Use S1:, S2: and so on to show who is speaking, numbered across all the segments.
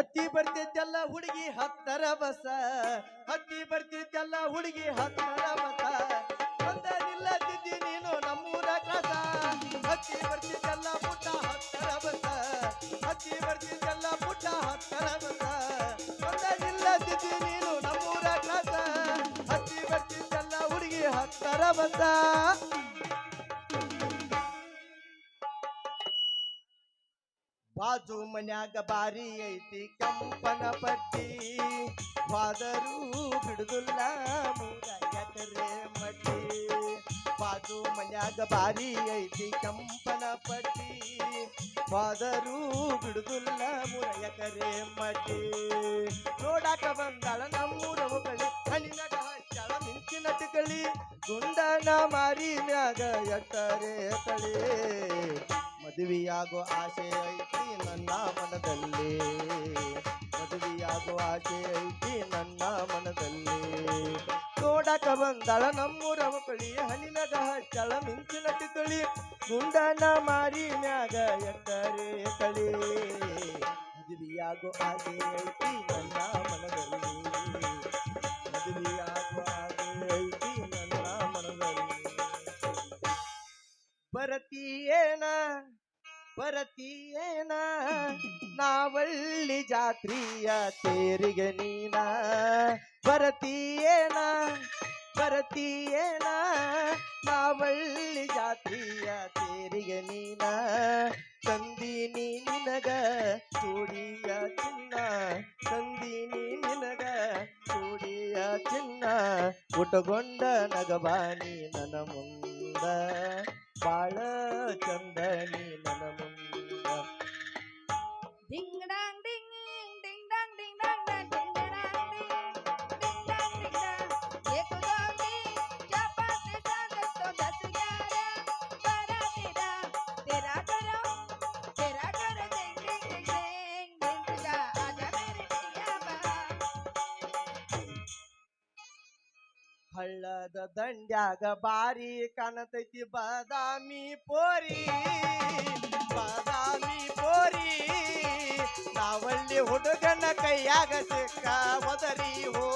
S1: ಹತ್ತಿ ಬರ್ತಿದ್ದೆಲ್ಲ ಹುಡುಗಿ ಹತ್ತರ ಬಸ. ಹತ್ತಿ ಬರ್ತಿದ್ದೆಲ್ಲ ಹುಡುಗಿ ಹತ್ತರ ಬಸ. ಒಂದ ನಿಲ್ಲದಿದ್ದಿ ನೀನು ನಮ್ಮೂರ ಕಸ. ಹತ್ತಿ ಬರ್ತಿದ್ದೆಲ್ಲ ಪುಟ್ಟ ಹತ್ತರ ಬಸ. ಹತ್ತಿ ಬರ್ತಿದ್ದೆಲ್ಲ ಪುಟ್ಟ ಹತ್ತರ ಬಸ. ಒಂದ ನಿಲ್ಲದಿದ್ದಿ ನೀನು ನಮ್ಮೂರ ಕಸ. ಹತ್ತಿ ಬರ್ತಿದ್ದೆಲ್ಲ ಹುಡುಗಿ ಹತ್ತರ ಬಸ. ಬಾಜು ಮನ್ಯಾಗ ಬಾರಿ ಐತಿ ಕಂಪನ ಪಟ್ಟಿ. ಫಾದರು ಬಿಡುದಿಲ್ಲ ಮೂರ ಬಾದು ಮಟ್ಟಿ. ಬಾಜು ಮನ್ಯಾಗ ಬಾರಿ ಐತಿ ಕಂಪನ ಪಟ್ಟಿ. ಫಾದರು ಬಿಡುದಿಲ್ಲ ಮೂರ ಎಕರೆ ಮಟ್ಟಿ. ನೋಡಾಕ ಬಂದಾಳ ನಮ್ಮೂರ ಮಕ್ಕಳಿ ಹಣ್ಣಿನಾಗ ಹಚ್ಚಳ ಮಿಂಚಿನ ಟಿಕಳಿ ಗುಂಡನ ಮಾರಿ ಮ್ಯಾಗ ಎಟ್ಟರೆ ತಳಿ. ಮದುವೆಯಾಗೋ ಆಸೆ ಐತಿ ನನ್ನ ಮನದಲ್ಲಿ. ಮದುವೆಯಾಗೋ ಆಸೆ ಐತಿ ನನ್ನ ಮನದಲ್ಲಿ. ನೋಡಕ ಬಂದಳ ನಮ್ಮೂರ ಮಕ್ಕಳಿ ಹನಿಲದ ಹಚ್ಚಳ, ಮಿಂಚಿನ ತುಳಿ ಗುಂಡನ ಮಾರಿ ಮ್ಯಾಗ ಎತ್ತರೆ ತಳಿ. ಮದುವೆಯಾಗೋ ಆಸೆ ಐತಿ ನನ್ನ ಮನದಲ್ಲಿ. ಮದುವೆಯಾಗೋ ಆಸೆ ಐತಿ ನನ್ನ ಮನದಲ್ಲಿ. ಬರತೀಯೇನ? ಬರತೀಯೇನ? ನಾವಳ್ಳಿ ಜಾತ್ರಿಯ ತೇರಿಗೆ ನೀನ. ಬರತೀಯೇನ? ಬರತೀಯೇನ? ನಾವಳ್ಳಿ ಜಾತ್ರಿಯ ತೇರಿಗೆ ನೀನ. ತಂದೀನಿ ನಿನಗ ಚೂಡಿಯ ಚಿನ್ನ. ತಂದೀನಿ ನಿನಗ ಚೂಡಿಯ ಚಿನ್ನ. ಉಟಗೊಂಡ ನಗಬಾನಿ ನನ್ನ ಮುಂದ. ಬಾಳ ಚಂದನಿ ನನ್ನ ಮುಂದ
S2: Ding dang ding
S1: ಹಳ್ಳದ ದಂಡ್ಯಾಗ ಬಾರಿ ಕಾಣತೈತಿ ಬಾದಾಮಿ ಪೋರಿ ಬಾದಾಮಿ ಪೋರಿ ನಾವಳ್ಳಿ ಹುಡುಗನ ಕೈಯಾಗ ಸಿಕ್ಕ ಒದರಿ ಹೋಗೈತಿ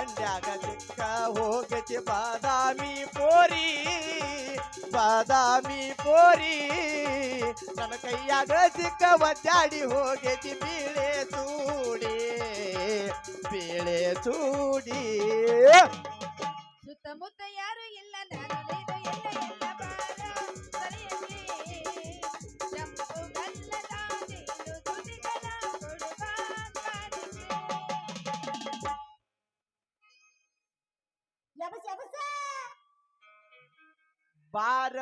S1: ನಾವಳ್ಳಿ ದಿಕ್ಕ ಹೋಗೈತಿ ಬಾದಾಮಿ ಪೋರಿ ಬಾದಾಮಿ ಪೋರಿ. ನನ್ನ ಕೈಯಾಗ ಸಿಕ್ಕ ಒದ್ದಾಡಿ ಹೋಗೈತಿ ಬೀಳೆ ಸೂಡಿ ಬೀಳೆ ಸೂಡಿ.
S2: ಸುತ್ತಮುತ್ತ ಯಾರು ಇಲ್ಲ ನಾನು.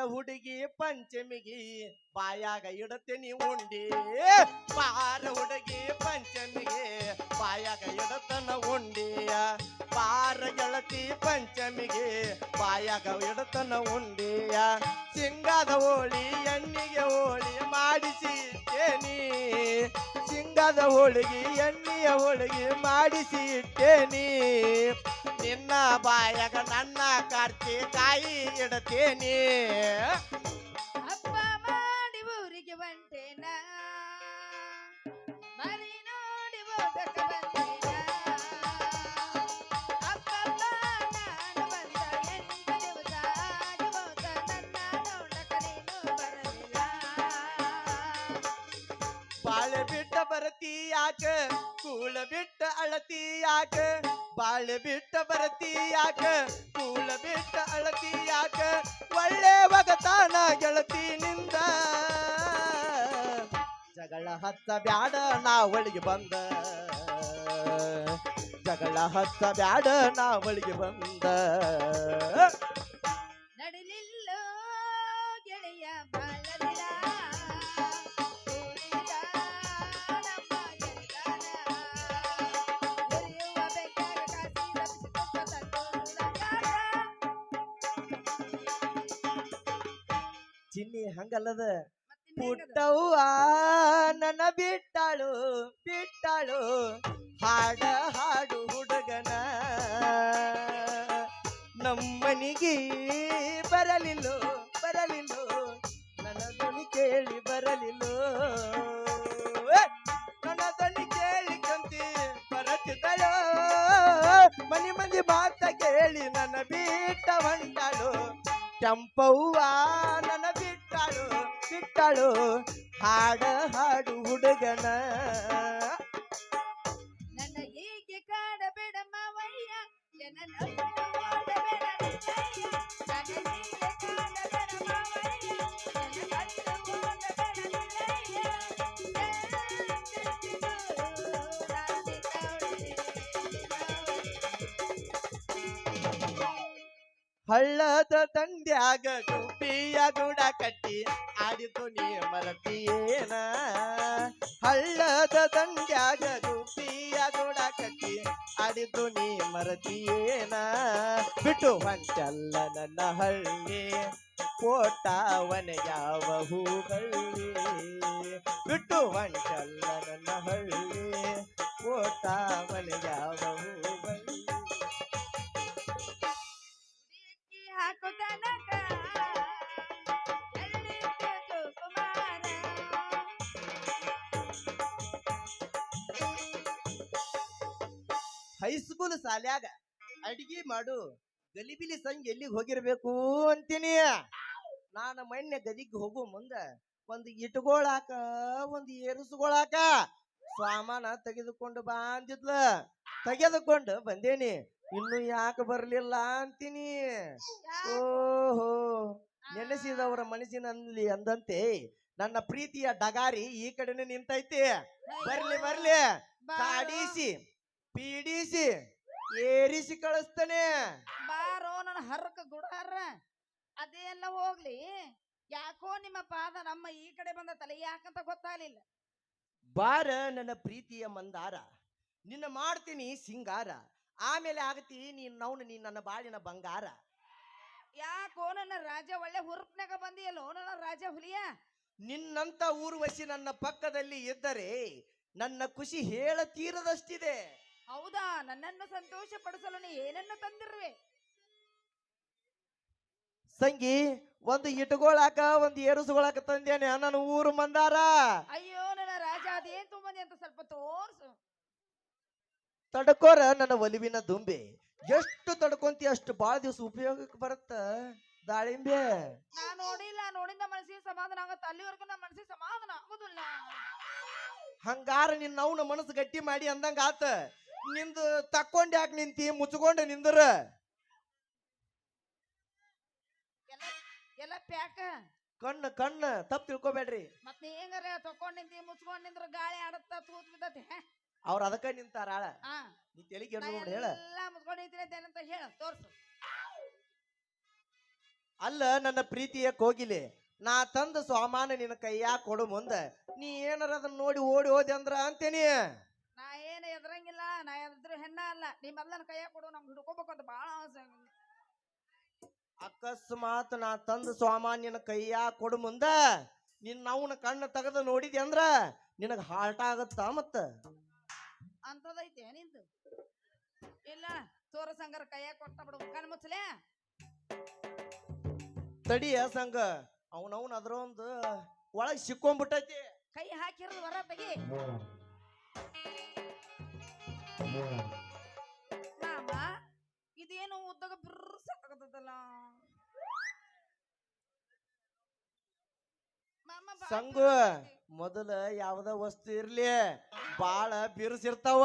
S1: ಹುಡುಗಿ ಪಂಚಮಿಗಿ ಬಾಯಾಗ ಇಡತೇನಿ ಉಂಡಿ. ಬಾರ ಹುಡುಗಿ ಪಂಚಮಿಗೆ ಬಾಯಾಗ ಇಡತನ ಉಂಡಿಯ ಗೆಳತಿ ಪಂಚಮಿಗೆ ಬಾಯಾಗ ಇಡತನ ಉಂಡಿಯ. ಸಿಂಗಾದ ಹೋಳಿ ಎಣ್ಣಿಗೆ ಹೋಳಿ ಮಾಡಿಸಿ ಇಟ್ಟೇನಿ ಸಿಂಗಾದ ಹೋಳಿಗೆ ಎಣ್ಣೆಯ ಹೋಳಿಗೆ ಮಾಡಿಸಿ ಇಟ್ಟೇನಿ ನಿನ್ನ ಬಾಯಾಗ ನನ್ನ ಕಾರ್ತಿ ಕಾಯಿ ಇಡತೇನಿ. ಯಾಕ? ಕೂಳ ಬಿಟ್ಟ ಅಳತಿ ಯಾಕ? ಬಾಳೆ ಬಿಟ್ಟ ಬರತಿ ಯಾಕ? ಕೂಳ ಬಿಟ್ಟ ಅಳತಿ ಯಾಕ? ಒಳ್ಳೆ ಒಗತಾನ ಗೆಳತಿ ನಿಂದ. ಜಗಳ ಹತ್ತ ಬ್ಯಾಡ ನಾ ಒಳಗೆ ಬಂದ. ಜಗಳ ಹತ್ತ ಬ್ಯಾಡ ನಾ ಒಳಗೆ ಬಂದ. ಚಿನ್ನಿ ಹಂಗಲ್ಲದ?
S2: ಪುಟ್ಟವು
S1: ಪುಟ್ಟವ್ವ ನನ್ನ ಬಿಟ್ಟಾಳು ಬಿಟ್ಟಾಳು. ಹಾಡ ಹಾಡು ಹುಡುಗನ. ನಮ್ಮನಿಗೆ ಬರಲಿಲ್ಲ ಬರಲಿಲ್ಲೋ? ನನ್ನ ಬರಲಿಲ್ಲ? ನನ್ನ ಕೇಳಿ ಕಂತಿ ಬರತಿದ್ದಳು ಮನೆ ಮಂದಿ ಮಾತ ಕೇಳಿ ನನ್ನ ಬಿಟ್ಟ ಹೊಂಟಾಳು ಕೆಂಪವ್ವ ನನ್ನ ಬಿಟ್ಟಳು ಬಿಟ್ಟಳು. ಹಾಡ ಹಾಡು ಹುಡುಗನ.
S2: ನನ್ನ ಹೀಗೆ ಕಾಡಬೇಡ ಮಾವಯ್ಯ. ನನ್ನ
S1: ಹಳ್ಳದ ದಂಡ್ಯಾಗ ಗುಬ್ಬಿಯ ಗುಡ ಕಟ್ಟಿ ಆಡಿತು ನೀ ಮರತಿಯೇನ ಹಳ್ಳದ ದಂಡ್ಯಾಗ ಗುಬ್ಬಿಯ ಗುಡ ಕಟ್ಟಿ ಆಡಿತು ನೀ ಮರತಿಯೇನ ಬಿಟ್ಟು ಹೊಂಟಲ್ಲ ನನ್ನ ಹಳ್ಳಿ ಕೋಟಾವನ ಯಾವ ಹೂಗಳ್ಳಿ? ಬಿಟ್ಟು ಹೊಂಟಲ್ಲ ನನ್ನ ಹಳ್ಳಿ ಕೋಟಾವನ ಹೈಸ್ಕೂಲ್ ಸಾಲ್ಯಾಗ ಅಡಿಗೆ ಮಾಡು ಗಲಿಬಿಲಿ ಸಂಜೆ ಎಲ್ಲಿಗೆ ಹೋಗಿರ್ಬೇಕು ಅಂತೀನಿ. ನಾನು ಮೊನ್ನೆ ಗದಿಗೆ ಹೋಗೋ ಮುಂದ ಒಂದು ಇಟ್ಕೊಳಾಕ ಒಂದು ಏರಿಸ್ಕೊಳಾಕ ಸಾಮಾನ ತೆಗೆದುಕೊಂಡು ಬಾ ಅಂದಿದ್ಲ ತೆಗೆದುಕೊಂಡು ಬಂದೇನಿ ಇನ್ನು ಯಾಕೆ ಬರ್ಲಿಲ್ಲ ಅಂತೀನಿ. ಓಹೋ ನೆನೆಸಿದವರ ಮನಸ್ಸಿನಲ್ಲಿ ಅಂದಂತೆ ನನ್ನ ಪ್ರೀತಿಯ ಡಗಾರಿ ಈ ಕಡೆನೆ ನಿಂತೈತಿ. ಬರ್ಲಿ ಬರ್ಲಿ. ಕಾಡಿಸಿ. ಪೀಡಿಸಿ ಏರಿಸಿ ಕಳಿಸ್ತಾನೆ.
S2: ಬಾರೋ ನನ್ನ ಹರಕ ಗುಡಾರ. ಅದೆಲ್ಲ ಹೋಗ್ಲಿ. ಯಾಕೋ ನಿಮ್ಮ ಪಾದ ನಮ್ಮ ಈ ಕಡೆ ಬಂದ ತಲೆ ಯಾಕಂತ ಗೊತ್ತಾಗ್ಲಿಲ್ಲ.
S1: ಬಾರ ನನ್ನ ಪ್ರೀತಿಯ ಮಂದಾರ. ನಿನ್ನ ಮಾಡ್ತೀನಿ ಸಿಂಗಾರ. ಆಮೇಲೆ ಆಗತಿ ನೀನ್ ನವ್ನು ನೀನ್ ನನ್ನ ಬಾಳಿನ ಬಂಗಾರ.
S2: ಯಾಕೋ ನನ್ನ ರಾಜ ಒಳ್ಳೆ ಹುರುಪ್ನಾಗ ಬಂದಿಯಲ್ಲೋ ನನ್ನ ರಾಜ ಹುಲಿಯ?
S1: ನಿನ್ನಂತ ಊರ್ವಶಿ ನನ್ನ ಪಕ್ಕದಲ್ಲಿ ಇದ್ದರೆ ನನ್ನ ಖುಷಿ ಹೇಳ ತೀರದಷ್ಟಿದೆ.
S2: ಹೌದಾ? ನನ್ನನ್ನು ಸಂತೋಷ ಪಡಿಸಲು ನೀ ಏನನ್ನು ತಂದಿರುವೆ?
S1: ಸಂಗಿ ಒಂದು ಇಟ್ಕೊಳಾಕ ಒಂದು ಏರಿಸ್ಕೊಳಾಕ ತಂದೇನೆ ನನ್ನ ಊರು ಮಂದಾರ?
S2: ಅಯ್ಯೋ ನನ್ನ ರಾಜ ಅದೇನ್ ತುಂಬಂದಿ ಅಂತ ಸ್ವಲ್ಪ ತೋರ್ಸು.
S1: ತಡ್ಕೋರ ನನ್ನ ಒಲಿವಿನ ದುಂಬೆ. ಎಷ್ಟು ತಡ್ಕೊಂತಿ ಅಷ್ಟು ಬಾಳ ದಿವಸ ಉಪಯೋಗಕ್ಕೆ ಬರುತ್ತ ದಾಳಿಂಬೆ?
S2: ನಾ ನೋಡಿಲ್ಲ ನೋಡಿದ ಮನಸ್ಸಿಗೆ ಸಮಾಧಾನ ಆಗತ್ತ. ಅಲ್ಲಿವರೆಗೂ ನನ್ನ ಮನಸ್ಸಿಗೆ ಸಮಾಧಾನ ಆಗುದಿಲ್ಲ.
S1: ಹಂಗಾರ ನಿನ್ನ ಅವನ ಮನಸ್ಸು ಗಟ್ಟಿ ಮಾಡಿ ಅಂದಂಗ ಆತ ನಿಂದು ತಕ್ಕೊಂಡ್ ಯಾಕೆ ನಿಂತಿ? ಮುಚ್ಕೊಂಡ ನಿಂದ್ರ?
S2: ಎಲ್ಲ ಎಲ್ಲ ಪ್ಯಾಕ?
S1: ಕಣ್ಣು ಕಣ್ಣು ತಪ್ಪು ತಿಳ್ಕೊಬೇಡ್ರಿ.
S2: ಮತ್ ನೀ ಹೆಂಗಾರ ತಕೊಂಡ್ ನಿಂತಿ ಮುಚ್ಕೊಂಡ್ ನಿಂದ್ರ ಗಾಳಿ ಆಡತ್ತ ತೂತ್ ಬಿದ್ದತಿ
S1: ಅವ್ರ ಅದಕ್ಕ ನಿಂತಾರ ಆಳ. ನೀ ತೆಲಿಗೆ ನೋಡಿ ಹೇಳ.
S2: ಎಲ್ಲ ಮುಚ್ಕೊಂಡ್ ನಿಂತೀನಿ ಅಂತ ಹೇಳ ತೋರ್ಸು.
S1: ಅಲ್ಲ ನನ್ನ ಪ್ರೀತಿಯ ಕೋಗಿಲೆ ನಾ ತಂದ ಸಾಮಾನ ನಿನ್ನ ಕೈಯಾಗ ಕೊಡು ಮುಂದ. ನೀ ಏನಾರ ಅದನ್ನ ನೋಡಿ ಓಡಿ ಹೋದೆ ಅಂದ್ರ ಅಂತೇನಿ.
S2: ಎದ್ರಂಗಿಲ್ಲ ನಾ ಎದ್ರು ಹೆಣ್ಣ ಅಲ್ಲ. ನಿಮ್ಮೆಲ್ಲನ ಕೈಯಾಗ ಕೊಡು ನಮ್ಗೆ ಹಿಡ್ಕೋಬೇಕು ಅಂತ ಬಾಳ ಆಸೆ.
S1: ಅಕಸ್ಮಾತ್ ನಾ ತಂದ ಸಾಮಾನ್ ನಿನ್ನ ಕೈಯಾಗ ಕೊಡು ಮುಂದ ನಿನ್ನ ಅವನ ಕಣ್ಣು ತೆಗೆದು ನೋಡಿದ್ಯ ಅಂದ್ರ ನಿನಗ ಹಾಲ್ಟ್ ಆಗತ್ತ ಮತ್ತ?
S2: ಅಂತದೈತೆ ನಿಂದು? ಇಲ್ಲ ತೋರ ಸಂಗರ ಕೈಯಾಗ ಕೊಟ್ಟ ಬಿಡು ಕಣ್ ಮುಚ್ಚಲೆ?
S1: ತಡಿಯ ಸಂಗ ಅವನವನ್ ಅದ್ರ ಒಂದು ಒಳಗ್ ಸಿಕ್ಕೊಂಡ್ಬಿಟ್ಟೈತಿ
S2: ಕೈ ಹಾಕಿರೋದು ಹೊರ ತೆಗಿ. ಮಾಮ ಇದೇನು ಉದ್ದಾಗ
S1: ಸಂಗು ಮೊದಲ ಯಾವ್ದ ವಸ್ತು ಇರ್ಲಿ ಬಾಳ ಬಿರುಸಿರ್ತಾವ.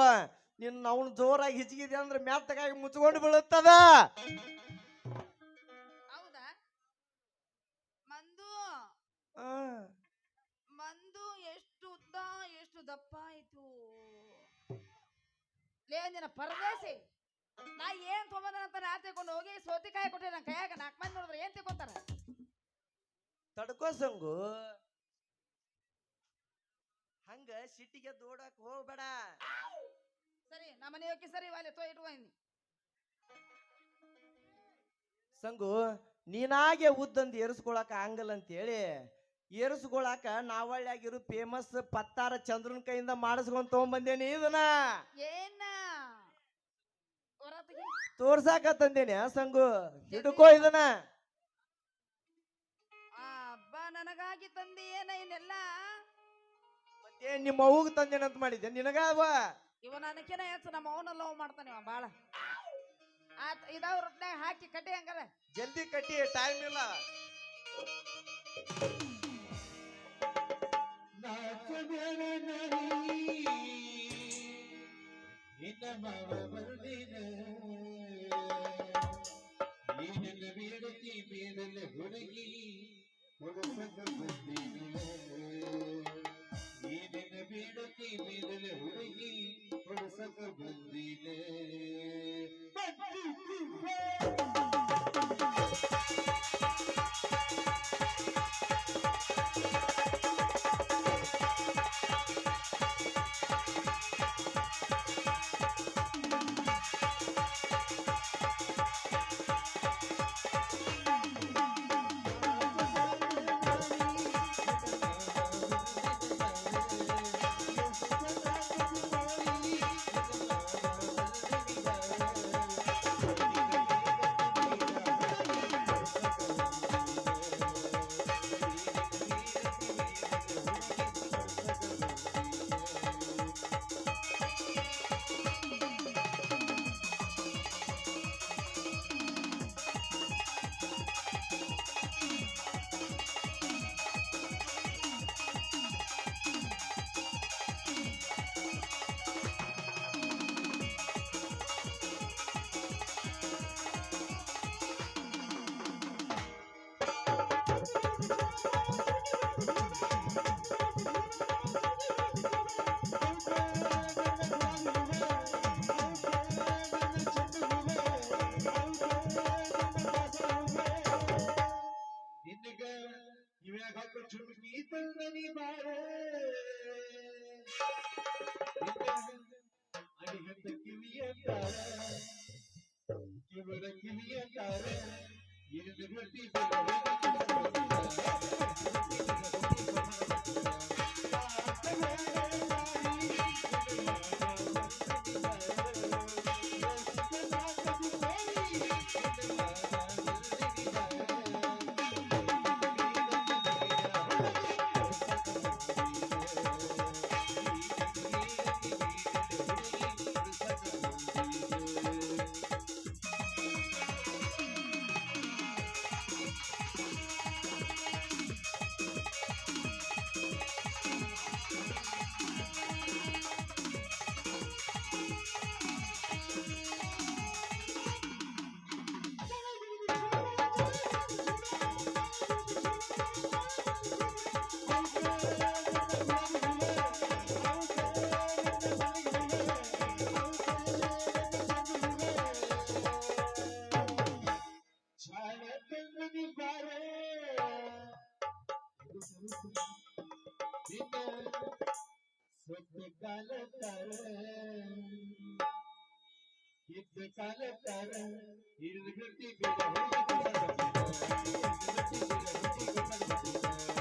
S1: ನಿನ್ನ ಅವ್ನ ಜೋರಾಗಿ ಹಿಚ್ಕಿದೆ ಅಂದ್ರೆ ಮ್ಯಾತ್ತಗಾಗಿ ಮುಚ್ಕೊಂಡು ಬೀಳುತ್ತದ.
S2: ಹಂಗ
S1: ಸಿಟ್ಟಿಗೆ ದೋಡಕ್ ಹೋಗ್ಬೇಡ.
S2: ಸರಿ ನಮ್ಮ ಮನೆ ಹೋಗಿ ಸರಿ ವಾಲೆ ತೋ ಇಟ್ಕೊಂಡಿ
S1: ಸಂಗು ನೀನಾಗೆ ಉದ್ದಂದು ಏರಿಸ್ಕೊಳಕ ಆಗಲ್ಲ ಅಂತೇಳಿ ಏರಿಸ್ಕೊಳಕ ನಾವಳ್ಳಿಯಾಗಿರೋ ಫೇಮಸ್ ಪತ್ತಾರ ಚಂದ್ರನ ಕೈಯಿಂದ ಮಾಡಿಸ್ಕೊಂಡ್ ತಗೊಂಬಂದೇನಿ ಇದನ್ನ.
S2: ಏನ? ಹೊರ ತೆಗಿ
S1: ತೋರ್ಸಾಕ ತಂದೇನಿ ಆ ಸಂಗು? ಹಿಡ್ಕೋ ಇದನ್ನ.
S2: ಆ, ಅಬ್ಬ ನನಗಾಗಿ ತಂದಿ ಏನ ಇನ್ನೆಲ್ಲ?
S1: ಮತ್ತೆ ನಿಮ್ಮ ಅವ್ಗ ತಂದೇನಂತ ಮಾಡಿದ್ದೆ ನಿನಗ ಅವ
S2: ಇವ ನನಕಿನ ಹೆಚ್ಚು ನಮ್ಮ ಅವನ ಲವ್ ಮಾಡ್ತಾನೆ ಇವ ಬಾಳ. ಆತ್ ಇದಾವ ರೊಟ್ನ್ಯಾಗ ಹಾಕಿ ಕಟ್ಟಿ ಹಂಗಲ್ಲ
S1: ಜಲ್ದಿ ಕಟ್ಟಿ ಟೈಮ್ ಇಲ್ಲ.
S3: ನಾಚಬೇಡ jum gitil nani baare ani hat kiviya tara kivara kiviya tara yedu gatti bhava kiviya tara ಅಂತಾರ ಏನು ಗಟ್ಟಿ ಛಾಯ ತಂದನಿ ಬಾರ ನಿನ್ನ ಸ್ವಪ್ನ ಕಾಲ